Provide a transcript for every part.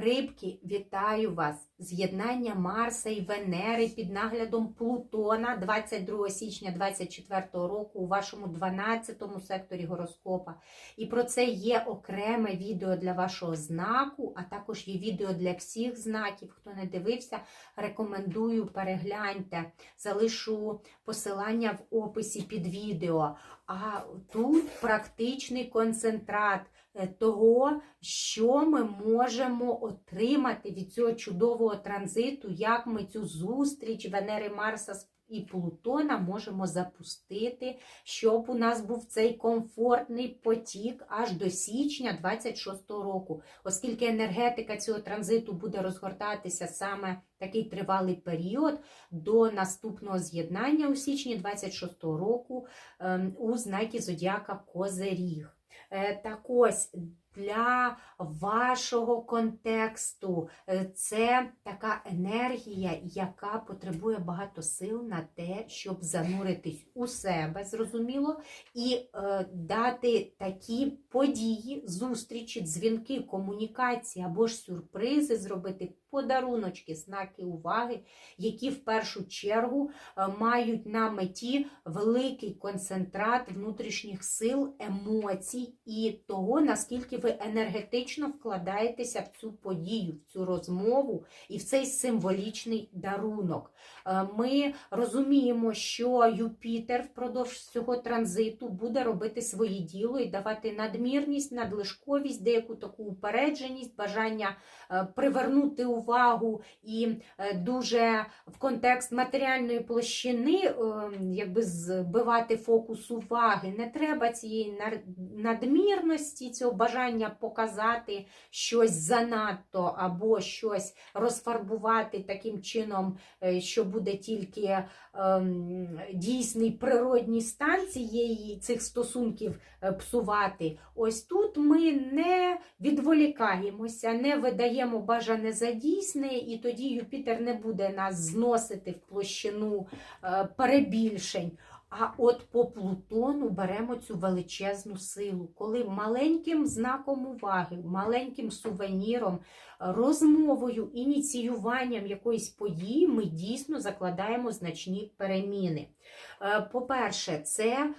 Рибки, вітаю вас! З'єднання Марса і Венери під наглядом Плутона 22 січня 2024 року у вашому 12 секторі гороскопа. І про це є окреме відео для вашого знаку, а також є відео для всіх знаків. Хто не дивився, рекомендую перегляньте. Залишу посилання в описі під відео. А тут практичний концентрат е, того, що ми можемо отримати від цього чудового транзиту, як ми цю зустріч Венери Марса з- і Плутона можемо запустити, щоб у нас був цей комфортний потік аж до січня 26-го року, оскільки енергетика цього транзиту буде розгортатися саме такий тривалий період до наступного з'єднання у січні 26-го року ем, у знакі Зодіака Козиріг. Е, Так ось для вашого контексту. Е, це така енергія, яка потребує багато сил на те, щоб зануритись у себе, зрозуміло, і е, дати такі події, зустрічі, дзвінки, комунікації або ж сюрпризи, зробити подаруночки, знаки уваги, які в першу чергу е, мають на меті великий концентрат внутрішніх сил, емоцій і того, наскільки ви енергетично вкладаєтеся в цю подію, в цю розмову і в цей символічний дарунок. Е, Ми розуміємо, що Юпітер впродовж цього транзиту буде робити своє діло і давати надмірність, надлишковість, деяку таку упередженість, бажання е, привернути увагу і е, дуже в контекст матеріальної площини е, якби збивати фокус уваги. Не треба цієї надмірності, цього бажання показати щось занадто або щось розфарбувати таким чином, е, що буде тільки ем, дійсний природній стан цієї цих стосунків псувати. Ось тут ми не відволікаємося, не видаємо бажане за дійсне, і тоді Юпітер не буде нас зносити в площину е, перебільшень. А от по Плутону беремо цю величезну силу, коли маленьким знаком уваги, маленьким сувеніром, розмовою, ініціюванням якоїсь події ми дійсно закладаємо значні переміни. Е, По-перше, це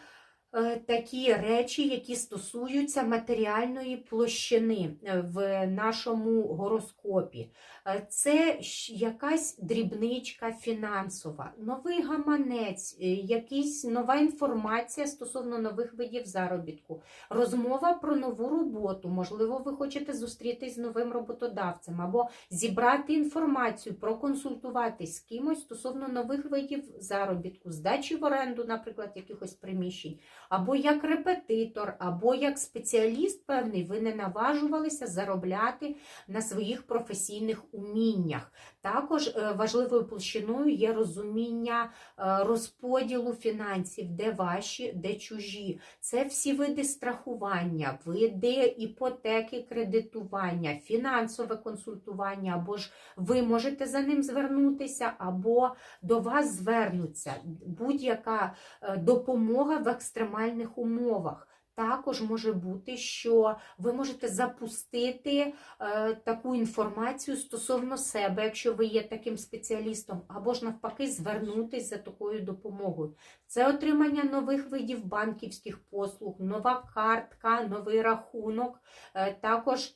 е, такі речі, які стосуються матеріальної площини в нашому гороскопі. Е, Це якась дрібничка фінансова, новий гаманець, е, якась нова інформація стосовно нових видів заробітку, розмова про нову роботу. Можливо, ви хочете зустрітись з новим роботодавцем або зібрати інформацію, проконсультуватись з кимось стосовно нових видів заробітку, здачі в оренду, наприклад, якихось приміщень, або як репетитор, або як спеціаліст певний, ви не наважувалися заробляти на своїх професійних уміннях. Також е, важливою площиною є розуміння е, розподілу фінансів, де ваші, де чужі. Це всі види страхування, види іпотеки, кредитування, фінансове консультування, або ж ви можете за ним звернутися, або до вас звернуться. Будь-яка е, допомога в екстремальних умовах. Також може бути, що ви можете запустити е, таку інформацію стосовно себе, якщо ви є таким спеціалістом, або ж навпаки, звернутися за такою допомогою. Це отримання нових видів банківських послуг, нова картка, новий рахунок. Е, також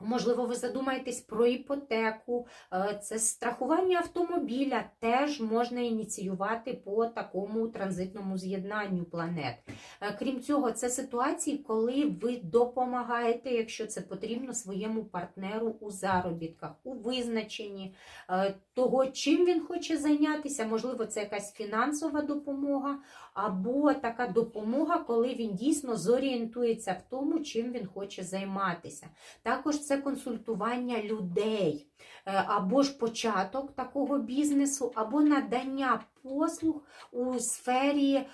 Можливо, ви задумаєтесь про іпотеку, е, це страхування автомобіля теж можна ініціювати по такому транзитному з'єднанню планет. Е, Крім цього, це ситуації, коли ви допомагаєте, якщо це потрібно, своєму партнеру у заробітках, у визначенні е, того, чим він хоче зайнятися. Можливо, це якась фінансова допомога, або така допомога, коли він дійсно зорієнтується в тому, чим він хоче займатися. Також це консультування людей, е, або ж початок такого бізнесу, або надання послуг у сфері е,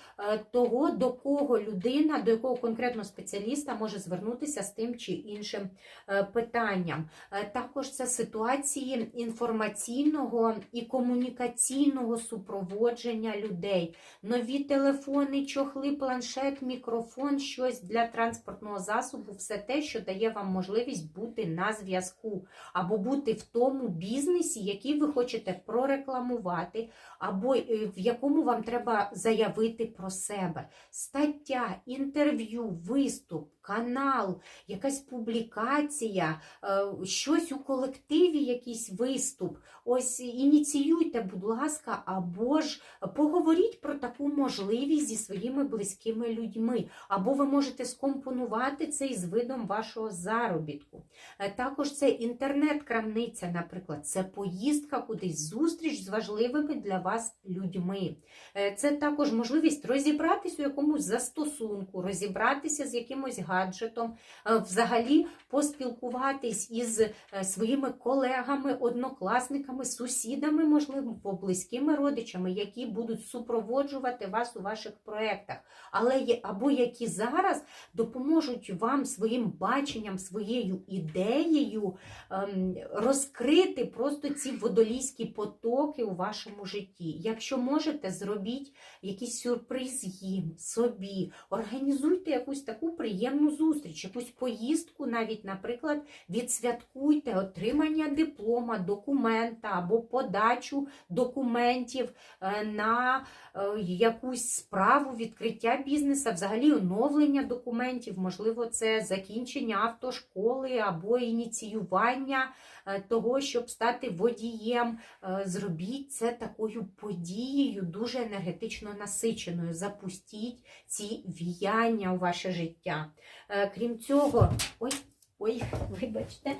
того, до кого людина, до якого конкретно спеціаліста може звернутися з тим чи іншим е, питанням. Е, Також це ситуації інформаційного і комунікаційного супроводження людей. Нові телефони, чохли, планшет, мікрофон, щось для транспортного засобу, все те, що дає вам можливість бути на зв'язку, або бути в тому бізнесі, який ви хочете прорекламувати, або в якому вам треба заявити про себе. Стаття, інтерв'ю, виступ, канал, якась публікація, е, щось у колективі, якийсь виступ. Ось ініціюйте, будь ласка, або ж поговоріть про таку можливість зі своїми близькими людьми, або ви можете скомпонувати це із видом вашого заробітку. Е, Також це інтернет-крамниця, наприклад, це поїздка кудись, зустріч з важливими для вас людьми. Е, Це також можливість розібратися у якомусь застосунку, розібратися з якимось гаджетом, е, взагалі поспілкуватись із е, своїми колегами, однокласниками, сусідами, можливо, близькими родичами, які будуть супроводжувати вас у ваших проєктах, але або які зараз допоможуть вам своїм баченням, своєю ідеєю ем, розкрити просто ці водолійські потоки у вашому житті. Якщо можете, зробіть якийсь сюрприз їм, собі, організуйте якусь таку приємну зустріч, якусь поїздку, навіть, наприклад, відсвяткуйте отримання диплома, документа або подачу документів е, на е, якусь справу, відкриття бізнесу, взагалі оновлення документів, можливо, це закінчення автошколи або ініціювання е, того, щоб стати водієм. Зробіть це такою подією, дуже енергетично насиченою. Запустіть ці віяння у ваше життя. Е, Крім цього, ой, ой, вибачте.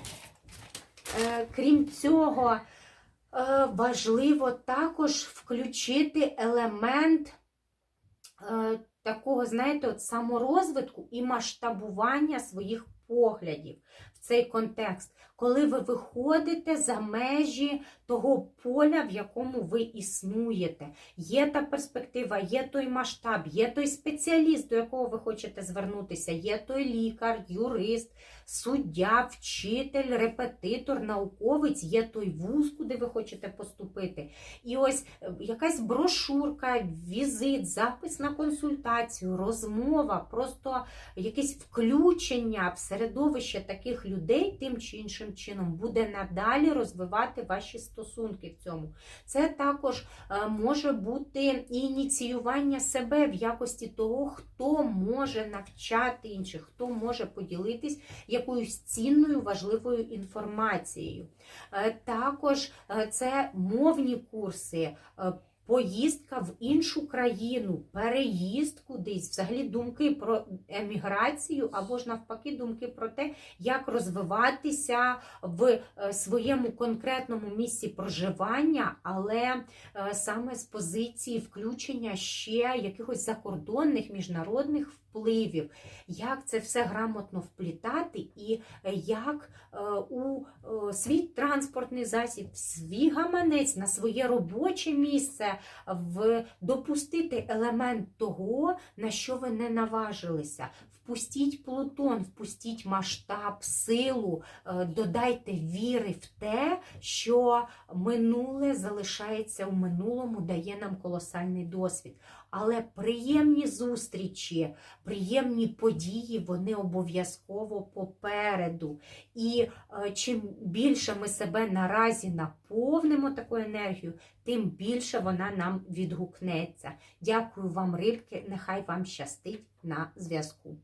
Е, Крім цього, е, важливо також включити елемент такого, знаєте, от саморозвитку і масштабування своїх поглядів цей контекст, коли ви виходите за межі того поля, в якому ви існуєте. Є та перспектива, є той масштаб, є той спеціаліст, до якого ви хочете звернутися, є той лікар, юрист, суддя, вчитель, репетитор, науковець, є той вуз, куди ви хочете поступити. І ось е, якась брошурка, візит, запис на консультацію, розмова, просто якесь включення в середовище таких людей тим чи іншим чином буде надалі розвивати ваші стосунки в цьому. Це також е, може бути ініціювання себе в якості того, хто може навчати інших, хто може поділитись якоюсь цінною важливою інформацією. Е, Також е, це мовні курси. Поїздка в іншу країну, переїзд кудись, взагалі думки про еміграцію, або ж навпаки, думки про те, як розвиватися в е, своєму конкретному місці проживання, але е, саме з позиції включення ще якихось закордонних міжнародних впливів, як це все грамотно вплітати, і е, як е, у е, свій транспортний засіб, свій гаманець на своє робоче місце в допустити елемент того, на що ви не наважилися. Впустіть Плутон, впустіть масштаб, силу, додайте віри в те, що минуле залишається у минулому, дає нам колосальний досвід. Але приємні зустрічі, приємні події, вони обов'язково попереду. І е, чим більше ми себе наразі наповнимо такою енергією, тим більше вона нам відгукнеться. Дякую вам, рибки, нехай вам щастить на зв'язку.